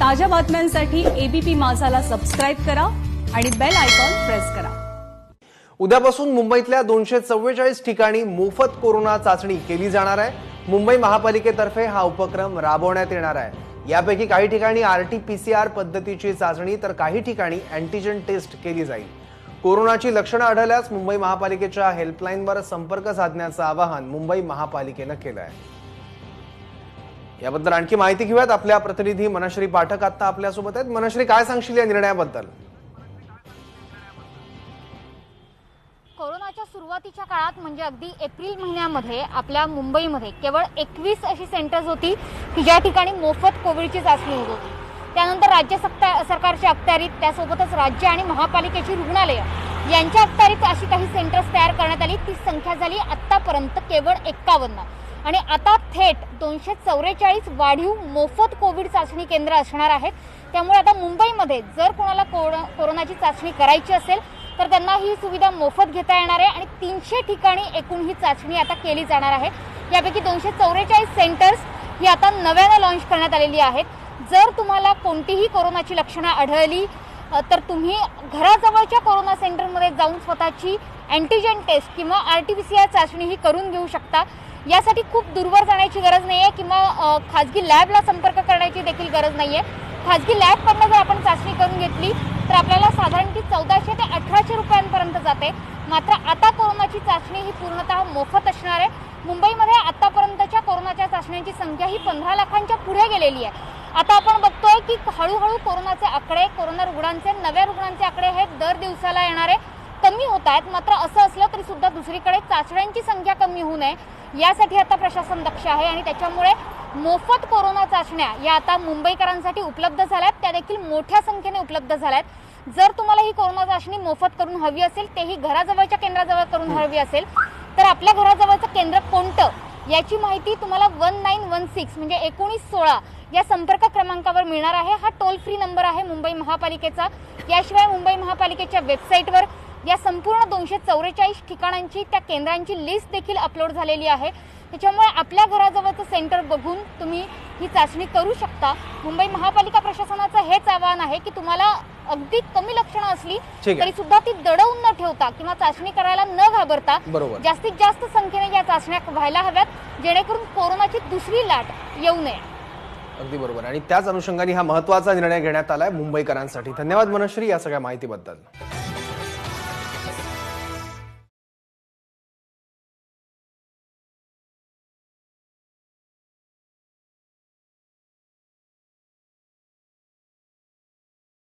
ताज्या बातम्यांसाठी ABP माझाला subscribe करा आणि बेल आयकॉन प्रेस करा. उद्यापासून मुंबईतल्या दोनशे चव्वेचाळीस ठिकाणी मोफत कोरोना चाचणी केली जाणार आहे. मुंबई महापालिकेतर्फे हा उपक्रम राबवण्यात येणार आहे. यापैकी काही ठिकाणी आरटीपीसीआर पद्धतीची चाचणी तर काही ठिकाणी अँटीजन टेस्ट केली जाईल. कोरोनाची लक्षणं आढळल्यास मुंबई महापालिकेच्या हेल्पलाईनवर संपर्क साधण्याचं आवाहन मुंबई महापालिकेनं केलं आहे याबद्दल आणखी माहिती घेऊयात. आपल्या प्रतिनिधी मनश्री पाठक आता आपल्यासोबत आहेत. मनश्री काय सांगशील या निर्णयाबद्दल? कोरोनाच्या सुरुवातीच्या काळात म्हणजे अगदी एप्रिल महिन्यामध्ये आपल्या मुंबईमध्ये केवळ एकवीस अशी सेंटर्स होती की ज्या ठिकाणी मोफत कोविडची चाचणी होत होती. त्यानंतर राज्य सत्ता सरकारच्या अखत्यारीत त्यासोबतच राज्य आणि महापालिकेची रुग्णालयं यांच्या अखत्यारीत अशी काही सेंटर्स तयार करण्यात आली. ती संख्या झाली आत्तापर्यंत केवळ एक्कावन्न आणि आता थेट दोनशे चौवेचाळीस वाढीव मोफत कोविड चाचणी केंद्र असणार आहेत. त्यामुळे आता मुंबईमध्ये जर कोणाला कोरोनाची चाचणी करायची असेल तर त्यांना ही सुविधा मोफत घेता येणार आहे आणि तीनशे ठिकाणी एकूण ही चाचणी आता केली जाणार आहे. यापैकी दोनशे चौवेचाळीस सेंटर्स ही आता नव्यानं लॉन्च करण्यात आलेली आहेत. जर तुम्हाला कोणतीही कोरोनाची लक्षणं आढळली तर तुम्ही घराजवळच्या कोरोना सेंटरमध्ये जाऊन स्वतःची अँटीजेन टेस्ट किंवा R T P C R चाचणी ही करून घेऊ शकता. यासाठी खूप दूरवर जाण्याची गरज नाही आहे किंवा खाजगी लॅबला संपर्क करण्याची देखील गरज नाही आहे खाजगी लॅबकडनं जर आपण चाचणी करून घेतली तर आपल्याला साधारण ती चौदाशे ते अठराशे रुपयांपर्यंत जाते. मात्र आता कोरोनाची चाचणी ही पूर्णतः मोफत असणार आहे. मुंबईमध्ये आतापर्यंतच्या कोरोनाच्या चाचण्यांची संख्या ही पंधरा लाखांच्या पुढे गेलेली आहे. आता आपण बघतोय की हळूहळू कोरोनाचे आकडे कोरोना रुग्णांचे नव्या रुग्णांचे आकडे हे दर दिवसाला येणारे कमी होत आहेत. मात्र असं असलं तरी सुद्धा दुसरीकडे चाचण्यांची संख्या कमी होऊ नये यासाठी आता प्रशासन दक्ष आहे आणि त्याच्यामुळे मोफत कोरोना चाचण्या या आता मुंबईकरांसाठी उपलब्ध झाल्या त्या देखील मोठ्या संख्येने उपलब्ध झाल्या आहेत जर तुम्हाला ही कोरोना चाचणी मोफत करून हवी असेल तेही घराजवळच्या केंद्राजवळ करून हवी असेल तर आपल्या घराजवळचं केंद्र कोणतं? याची माहिती तुम्हाला वन नाईन वन सिक्स म्हणजे एकोणीस सोळा या संपर्क क्रमांकावर मिळणार आहे. हा टोल फ्री नंबर आहे मुंबई महापालिकेचा. याशिवाय मुंबई महापालिकेच्या वेबसाईटवर या संपूर्ण दोनशे चौवेचाळीस ठिकाणांची त्या केंद्रांची लिस्ट देखील अपलोड झालेली आहे. त्याच्यामुळे आपल्या घराजवळचं सेंटर बघून तुम्ही ही चाचणी करू शकता. मुंबई महापालिका प्रशासनाचं हेच आवाहन आहे की तुम्हाला अगदी कमी लक्षणं असली. तरी सुद्धा ती दडवून न ठेवता किंवा चाचणी करायला न घाबरता. जास्तीत जास्त संख्येने या चाचण्या व्हायला हव्यात जेणेकरून कोरोनाची दुसरी लाट येऊ नये. अगदी बरोबर. आणि त्याच अनुषंगाने हा महत्त्वाचा निर्णय घेण्यात आलाय मुंबईकरांसाठी. धन्यवाद मनश्री या सगळ्या माहितीबद्दल.